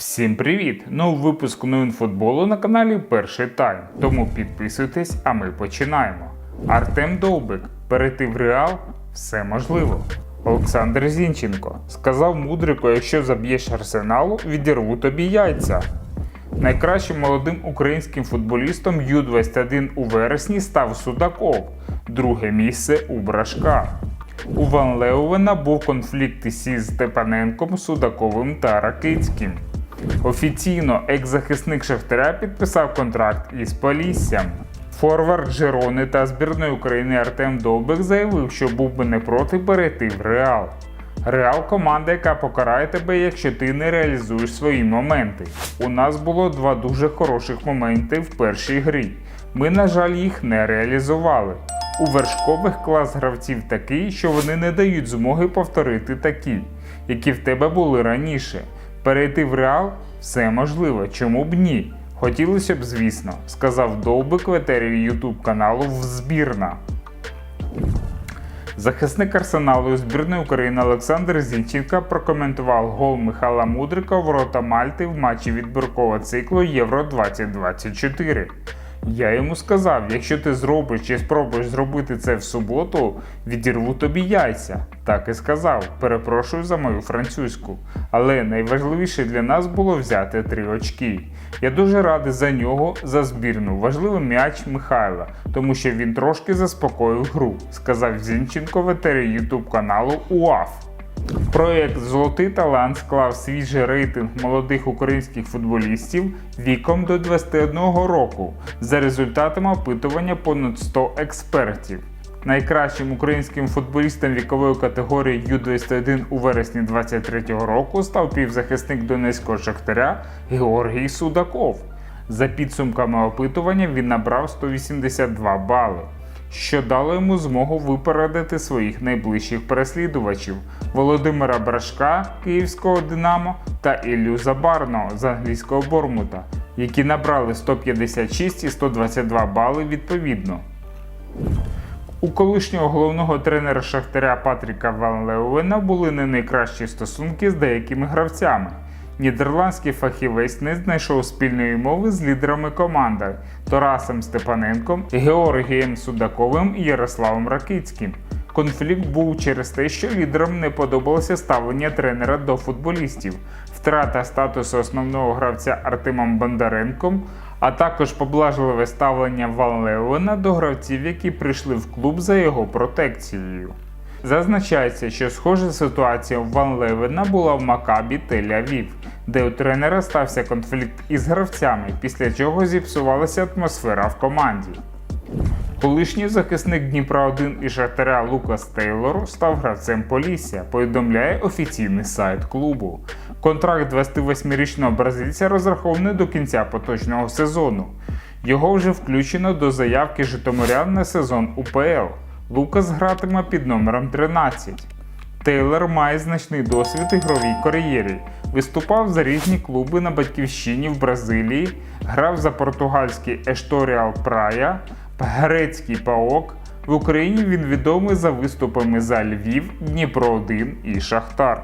Всім привіт! Новий випуск новин футболу на каналі Перший Тайм. Тому підписуйтесь, а ми починаємо. Артем Довбик перейти в Реал все можливо. Олександр Зінченко сказав Мудрику, якщо заб'єш арсеналу, відірву тобі яйця. Найкращим молодим українським футболістом Ю-21 у вересні став Судаков, друге місце у Брашка. У Ван Леувена був конфлікт із Степаненком, Судаковим та Ракицьким. Офіційно екс-захисник Шахтаря підписав контракт із Поліссям. Форвард Жерони та збірної України Артем Довбик заявив, що був би не проти перейти в Реал. Реал команда, яка покарає тебе, якщо ти не реалізуєш свої моменти. У нас було два дуже хороших моменти в першій грі. Ми, на жаль, їх не реалізували. У вершкових клас гравців такий, що вони не дають змоги повторити такі, які в тебе були раніше. Перейти в реал все можливо, чому б ні? Хотілося б, звісно, сказав Довбик в етері Ютуб каналу в збірна. Захисник арсеналу збірної України Олександр Зінченка прокоментував гол Михайла Мудрика в ворота Мальти в матчі відбіркового циклу Євро 2024. Я йому сказав, якщо ти зробиш чи спробуєш зробити це в суботу, відірву тобі яйця. Так і сказав. Перепрошую за мою французьку. Але найважливіше для нас було взяти три очки. Я дуже радий за нього, за збірну. Важливий м'яч Михайла, тому що він трошки заспокоїв гру, сказав Зінченко в етері ютуб каналу УАФ. Проєкт Золотий талант склав свіжий рейтинг молодих українських футболістів віком до 21 року за результатами опитування понад 100 експертів. Найкращим українським футболістом вікової категорії Ю-21 у вересні 2023 року став півзахисник Донецького Шахтаря Георгій Судаков. За підсумками опитування він набрав 182 бали що дало йому змогу випередити своїх найближчих переслідувачів Володимира Брашка Київського Динамо та Іллю Забарного з англійського Бормута, які набрали 156 і 122 бали відповідно. У колишнього головного тренера Шахтаря Патріка Ван Леуена були не найкращі стосунки з деякими гравцями. Нідерландський фахівець не знайшов спільної мови з лідерами команди Тарасом Степаненком, Георгієм Судаковим і Ярославом Ракицьким. Конфлікт був через те, що лідерам не подобалося ставлення тренера до футболістів, втрата статусу основного гравця Артемом Бондаренком, а також поблажливе ставлення Ван Леуена до гравців, які прийшли в клуб за його протекцією. Зазначається, що схожа ситуація в Ван Левена була в Макабі Тель-Авів, де у тренера стався конфлікт із гравцями, після чого зіпсувалася атмосфера в команді. Колишній захисник Дніпра 1 і Шахтаря Лукас Тейлор став гравцем Полісся, повідомляє офіційний сайт клубу. Контракт 28-річного бразильця розрахований до кінця поточного сезону. Його вже включено до заявки Житомирян на сезон УПЛ. Лукас гратиме під номером 13. Тейлор має значний досвід ігровій кар'єрі. Виступав за різні клуби на батьківщині в Бразилії, грав за португальський Ешторіал Прая, грецький Паок. В Україні він відомий за виступами за Львів, Дніпро 1 і Шахтар.